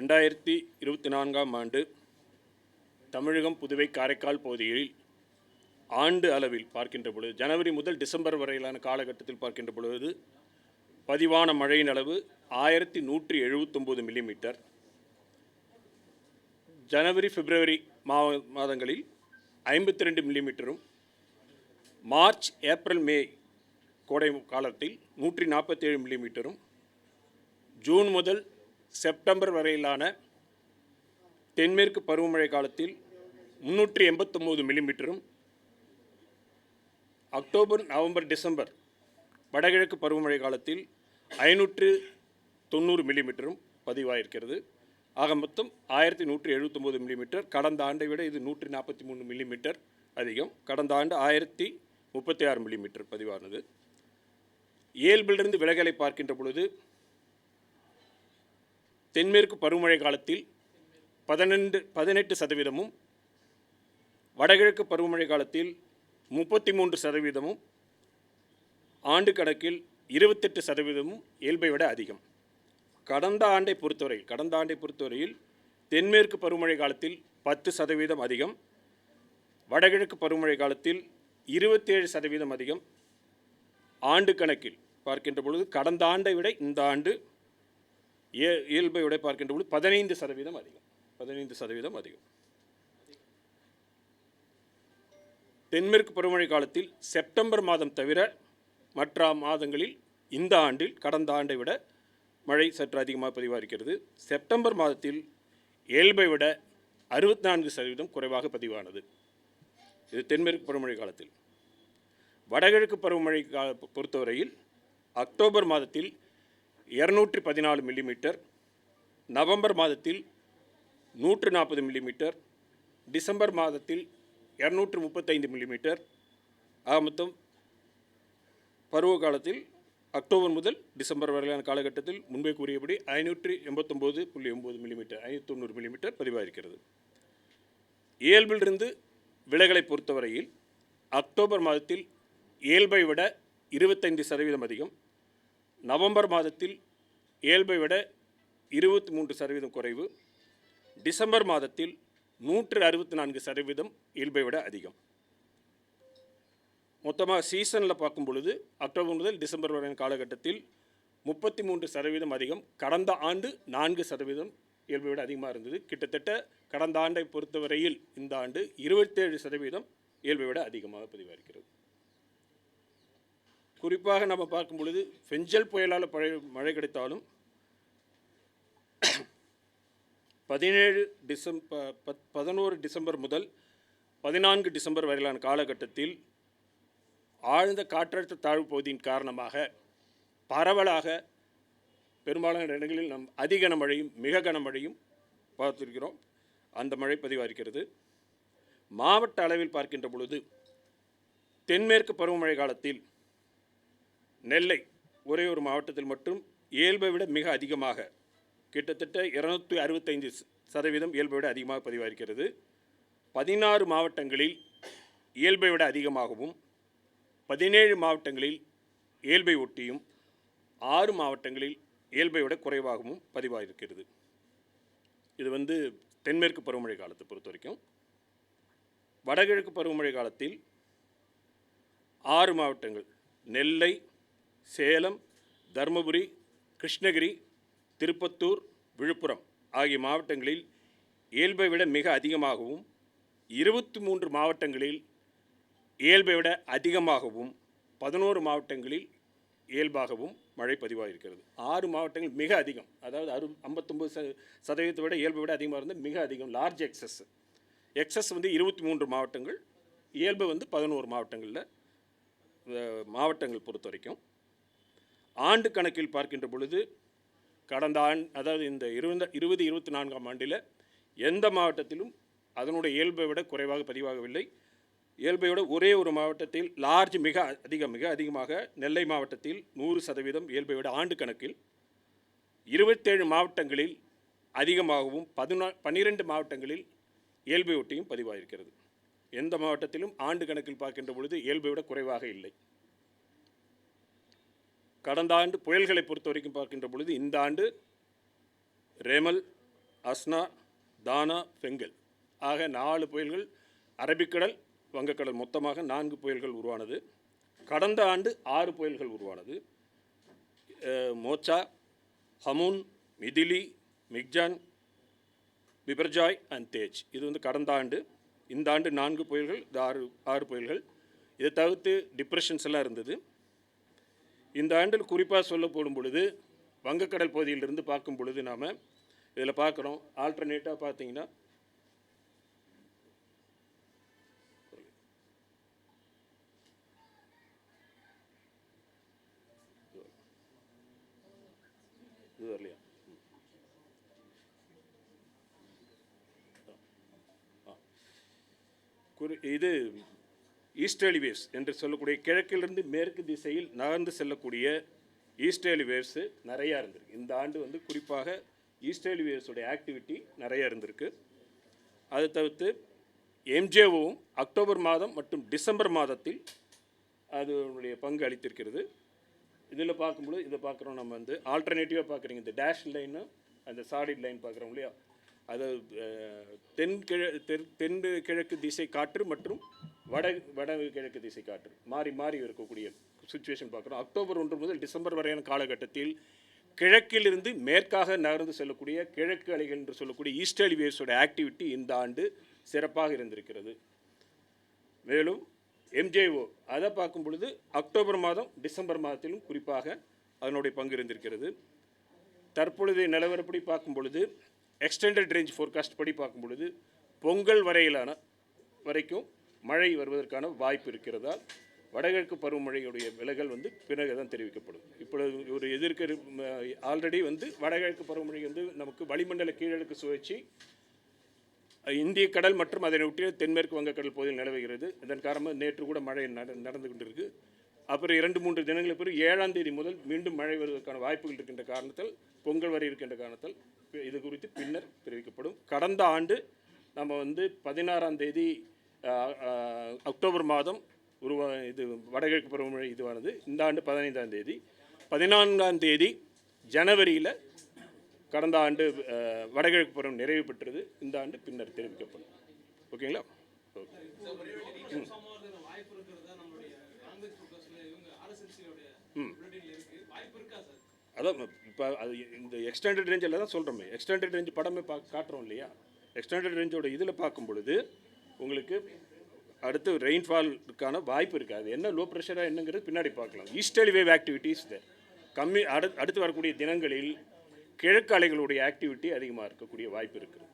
ரெண்டாயிரத்தி இருபத்தி நான்காம் ஆண்டு தமிழகம் புதுவை காரைக்கால் பகுதியில் ஆண்டு அளவில் பார்க்கின்ற பொழுது ஜனவரி முதல் டிசம்பர் வரையிலான காலகட்டத்தில் பார்க்கின்ற பொழுது பதிவான மழையின் அளவு ஆயிரத்தி நூற்றி எழுபத்தொம்போது மில்லிமீட்டர். ஜனவரி பிப்ரவரி மா மாதங்களில் ஐம்பத்தி ரெண்டு மில்லிமீட்டரும் மார்ச் ஏப்ரல் மே கோடை காலத்தில் நூற்றி நாற்பத்தேழு மில்லிமீட்டரும் ஜூன் முதல் செப்டம்பர் வரையிலான தென்மேற்கு பருவமழை காலத்தில் முன்னூற்றி எண்பத்தொம்போது மில்லிமீட்டரும் அக்டோபர் நவம்பர் டிசம்பர் வடகிழக்கு பருவமழை காலத்தில் ஐநூற்று தொண்ணூறு மில்லிமீட்டரும் பதிவாயிருக்கிறது. ஆக மொத்தம் ஆயிரத்தி நூற்றி எழுபத்தொம்போது மில்லிமீட்டர். கடந்த ஆண்டை விட இது நூற்றி நாற்பத்தி மூணு மில்லிமீட்டர் அதிகம். கடந்த ஆண்டு ஆயிரத்தி முப்பத்தி ஆறு மில்லிமீட்டர் பதிவானது. இயல்பிலிருந்து விலகலை பார்க்கின்ற பொழுது தென்மேற்கு பருவமழை காலத்தில் பதினெண்டு பதினெட்டு சதவீதமும் வடகிழக்கு பருவமழை காலத்தில் முப்பத்தி மூன்று சதவீதமும் ஆண்டு கணக்கில் இருபத்தெட்டு சதவீதமும் இயல்பை விட அதிகம். கடந்த ஆண்டை பொறுத்தவரையில் கடந்த ஆண்டை பொறுத்தவரையில் தென்மேற்கு பருவமழை காலத்தில் பத்து சதவீதம் அதிகம் வடகிழக்கு பருவமழை காலத்தில் இருபத்தேழு சதவீதம் அதிகம். ஆண்டு கணக்கில் பார்க்கின்ற பொழுது கடந்த ஆண்டை விட இந்த ஆண்டு இய- இயல்பை விட பார்க்கின்ற பொழுது பதினைந்து சதவீதம் அதிகம். பதினைந்து சதவீதம் அதிகம். தென்மேற்கு பருவமழை காலத்தில் செப்டம்பர் மாதம் தவிர மற்ற மாதங்களில் இந்த ஆண்டில் கடந்த ஆண்டை விட மழை சற்று அதிகமாக பதிவாகிறது செப்டம்பர் மாதத்தில் இயல்பை விட அறுபத்தி நான்கு சதவீதம் குறைவாக பதிவானது. இது தென்மேற்கு பருவமழை காலத்தில். வடகிழக்கு பருவமழை கா பொறுத்தவரையில் அக்டோபர் மாதத்தில் இரநூற்றி பதினாலு மில்லிமீட்டர் நவம்பர் மாதத்தில் நூற்று நாற்பது மில்லிமீட்டர் டிசம்பர் மாதத்தில் இரநூற்று முப்பத்தைந்து மில்லிமீட்டர் ஆக மொத்தம் பருவ காலத்தில் அக்டோபர் முதல் டிசம்பர் வரையிலான காலகட்டத்தில் முன்பே கூறியபடி ஐநூற்றி எண்பத்தொம்போது புள்ளி ஒம்பது மில்லிமீட்டர் ஐநூற்றி தொண்ணூறு மில்லிமீட்டர் பதிவாயிருக்கிறது. இயல்பிலிருந்து விலைகளை பொறுத்தவரையில் அக்டோபர் மாதத்தில் இயல்பை விட இருபத்தைந்து சதவீதம் அதிகம் நவம்பர் மாதத்தில் இயல்பை விட இருபத்தி மூன்று சதவீதம் குறைவு. டிசம்பர் மாதத்தில் நூற்று அறுபத்தி நான்கு சதவீதம் இயல்பை விட அதிகம். மொத்தமாக சீசனில் பார்க்கும் பொழுது அக்டோபர் முதல் டிசம்பர் வரையான காலகட்டத்தில் முப்பத்தி மூன்று சதவீதம் அதிகம். கடந்த ஆண்டு நான்கு சதவீதம் இயல்பை விட அதிகமாக இருந்தது. கிட்டத்தட்ட கடந்த ஆண்டை பொறுத்தவரையில் இந்த ஆண்டு இருபத்தேழு சதவீதம் இயல்பை விட அதிகமாக பதிவாகிறது குறிப்பாக நம்ம பார்க்கும் பொழுது ஃபெஞ்சல் புயலால் பழைய மழை கிடைத்தாலும் பதினேழு டிசம்பர் பத் பதினோரு டிசம்பர் முதல் பதினான்கு டிசம்பர் வரையிலான காலகட்டத்தில் ஆழ்ந்த காற்றழுத்த தாழ்வு பகுதியின் காரணமாக பரவலாக பெரும்பாலான இடங்களில் நம் அதிக கனமழையும் மிக கனமழையும் பார்த்திருக்கிறோம். அந்த மழை பதிவாகிறது மாவட்ட அளவில் பார்க்கின்ற பொழுது தென்மேற்கு பருவமழை காலத்தில் நெல்லை ஒரே ஒரு மாவட்டத்தில் மட்டும் இயல்பை விட மிக அதிகமாக கிட்டத்தட்ட இருநூத்தி அறுபத்தைந்து சதவீதம் இயல்பை விட அதிகமாக பதிவாகிறது பதினாறு மாவட்டங்களில் இயல்பை விட அதிகமாகவும் பதினேழு மாவட்டங்களில் இயல்பை ஒட்டியும் ஆறு மாவட்டங்களில் இயல்பை விட குறைவாகவும் பதிவாகிருக்கிறது இது வந்து தென்மேற்கு பருவமழை காலத்தை பொறுத்த வரைக்கும். வடகிழக்கு பருவமழை காலத்தில் ஆறு மாவட்டங்கள் நெல்லை சேலம் தருமபுரி கிருஷ்ணகிரி திருப்பத்தூர் விழுப்புரம் ஆகிய மாவட்டங்களில் இயல்பை விட மிக அதிகமாகவும் இருபத்தி மூன்று மாவட்டங்களில் இயல்பை விட அதிகமாகவும் பதினோரு மாவட்டங்களில் இயல்பாகவும் மழை பதிவாகிருக்கிறது ஆறு மாவட்டங்கள் மிக அதிகம். அதாவது அறு ஐம்பத்தொம்பது ச சதவீதத்தை விட இயல்பை விட அதிகமாக இருந்தால் மிக அதிகம் லார்ஜ் எக்ஸஸ் எக்ஸஸ் வந்து இருபத்தி மூன்று மாவட்டங்கள் இயல்பு வந்து பதினோரு மாவட்டங்களில் மாவட்டங்கள் பொறுத்த வரைக்கும். ஆண்டு கணக்கில் பார்க்கின்ற பொழுது கடந்த ஆண் அதாவது இந்த இருபது இருபது இருபத்தி நான்காம் ஆண்டில் எந்த மாவட்டத்திலும் அதனுடைய இயல்பை விட குறைவாக பதிவாகவில்லை. இயல்பையோட விட ஒரே ஒரு மாவட்டத்தில் லார்ஜ் மிக அதிகம் மிக அதிகமாக நெல்லை மாவட்டத்தில் நூறு சதவீதம் இயல்பை விட ஆண்டு கணக்கில் இருபத்தேழு மாவட்டங்களில் அதிகமாகவும் பதினா பன்னிரெண்டு மாவட்டங்களில் இயல்பை ஒட்டியும் பதிவாகிருக்கிறது எந்த மாவட்டத்திலும் ஆண்டு கணக்கில் பார்க்கின்ற பொழுது இயல்பை விட குறைவாக இல்லை. கடந்த ஆண்டு புயல்களை பொறுத்த வரைக்கும் பார்க்கின்ற பொழுது இந்த ஆண்டு ரேமல் அஸ்னா தானா பெங்கல். ஆக நாலு புயல்கள் அரபிக்கடல் வங்கக்கடல் மொத்தமாக நான்கு புயல்கள் உருவானது. கடந்த ஆண்டு ஆறு புயல்கள் உருவானது. Mocha Hamoon Midhili Michaung Biparjoy and Tej. இது வந்து கடந்த ஆண்டு இந்த ஆண்டு நான்கு புயல்கள் இது ஆறு ஆறு புயல்கள். இதை தவிர்த்து டிப்ரெஷன்ஸ் எல்லாம் இருந்தது. இந்த ஆண்டில் குறிப்பாக சொல்ல போடும் பொழுது வங்கக்கடல் பகுதியிலிருந்து பார்க்கும் பொழுது நாம் இதில் பார்க்குறோம். ஆல்டர்னேட்டாக பார்த்தீங்கன்னா இது வரலையா? குறி இது ஈஸ்டர்லி வேவ்ஸ் என்று சொல்லக்கூடிய கிழக்கிலிருந்து மேற்கு திசையில் நகர்ந்து செல்லக்கூடிய ஈஸ்டர்லி வேவ்ஸு நிறையா இருந்திருக்கு. இந்த ஆண்டு வந்து குறிப்பாக ஈஸ்டர்லி வேவ்ஸுடைய ஆக்டிவிட்டி நிறையா இருந்திருக்கு. அதை தவிர்த்து எம்ஜேஓவும் அக்டோபர் மாதம் மற்றும் டிசம்பர் மாதத்தில் அதனுடைய பங்கு அளித்திருக்கிறது. இதில் பார்க்கும்பொழுது இதை பார்க்குறோம் நம்ம வந்து ஆல்டர்னேட்டிவாக பார்க்குறீங்க. இந்த டேஷ் லைனு அந்த சாலிட் லைன் பார்க்குறோம் இல்லையா? அது தென் கிழ தென் தென் கிழக்கு திசை காற்று மற்றும் வட வட கிழக்கு திசை காற்று. மாறி மாறி இருக்கக்கூடிய சுச்சுவேஷன் பார்க்குறோம். அக்டோபர் ஒன்று முதல் டிசம்பர் வரையான காலகட்டத்தில் கிழக்கிலிருந்து மேற்காக நகர்ந்து செல்லக்கூடிய கிழக்கு அலைகள் என்று சொல்லக்கூடிய ஈஸ்டர்லி வேவ்ஸோட ஆக்டிவிட்டி இந்த ஆண்டு சிறப்பாக இருந்திருக்கிறது. மேலும் எம்ஜேஓ அதை பார்க்கும் பொழுது அக்டோபர் மாதம் டிசம்பர் மாதத்திலும் குறிப்பாக அதனுடைய பங்கு இருந்திருக்கிறது. தற்பொழுதைய நிலவரப்படி பார்க்கும் பொழுது எக்ஸ்டெண்டட் ரேஞ்ச் ஃபோர்காஸ்ட் படி பார்க்கும் பொழுது பொங்கல் வரையிலான வரைக்கும் மழை வருவதற்கான வாய்ப்பு இருக்கிறதால் வடகிழக்கு பருவமழையுடைய விலகல் வந்து பிறகு தான் தெரிவிக்கப்படும். இப்பொழுது ஒரு எதிர்க்க ஆல்ரெடி வந்து வடகிழக்கு பருவமழை வந்து நமக்கு வளிமண்டல கீழடுக்கு சுழற்சி இந்திய கடல் மற்றும் அதனை ஒட்டிய தென்மேற்கு வங்கக்கடல் பகுதியில் நிலவுகிறது. இதன் காரணமாக நேற்று கூட மழை நட நடந்து கொண்டிருக்கு. அப்புறம் இரண்டு மூன்று தினங்களுக்கு பிறகு ஏழாம் தேதி முதல் மீண்டும் மழை வருவதற்கான வாய்ப்புகள் இருக்கின்ற காரணத்தால் பொங்கல் வரை இருக்கின்ற காரணத்தால் இது குறித்து பின்னர் தெரிவிக்கப்படும். கடந்த ஆண்டு நம்ம வந்து பதினாறாம் தேதி அக்டோபர் மாதம் உருவா இது வடகிழக்கு பருவமழை இதுவானது. இந்த ஆண்டு பதினைந்தாம் தேதி. பதினான்காம் தேதி ஜனவரியில் கடந்த ஆண்டு வடகிழக்கு பருவம் நிறைவு பெற்றது. இந்த ஆண்டு பின்னர் தெரிவிக்கப்படும். ஓகேங்களா? ஓகே அதான் இப்போ அது இந்த எக்ஸ்டெண்டட் ரேஞ்சில் தான் சொல்கிறோமே எக்ஸ்டெண்டட் ரேஞ்ச் படமே பா காட்டுறோம் இல்லையா? எக்ஸ்டெண்டட் ரேஞ்சோட இதில் பார்க்கும் பொழுது உங்களுக்கு அடுத்து ரெயின்ஃபாலுக்கான வாய்ப்பு இருக்குது. அது என்ன லோ ப்ரெஷராக என்னங்கிறது பின்னாடி பார்க்கலாம். ஈஸ்டர்லி வேவ் ஆக்டிவிட்டீஸ் கம்மி அடு அடுத்து வரக்கூடிய தினங்களில் கிழக்கு அலைகளுடைய ஆக்டிவிட்டி அதிகமாக இருக்கக்கூடிய வாய்ப்பு இருக்குது.